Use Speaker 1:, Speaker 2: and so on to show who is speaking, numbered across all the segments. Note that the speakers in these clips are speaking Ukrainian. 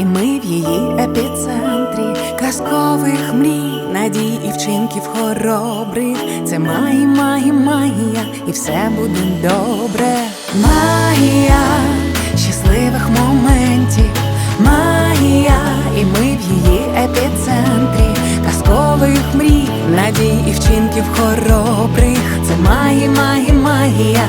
Speaker 1: і ми в її епіцентрі казкових мрій, надій і вчинків хоробрих. Це магія, магія, магія, і все буде добре. Магія щасливих моментів, магія, і ми в її епіцентрі казкових мрій, надій і вчинків хоробрих. Це магія, магія, магія.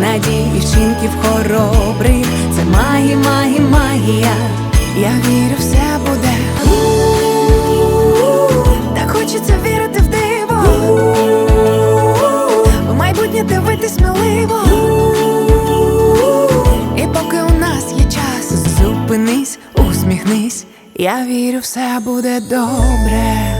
Speaker 1: надій і хоробрих. Це магія, магія, магія. Я вірю, все буде. Так хочеться вірити в диво, в майбутнє дивитись сміливо. І поки у нас є час, зупинись, усміхнись. Я вірю, все буде добре.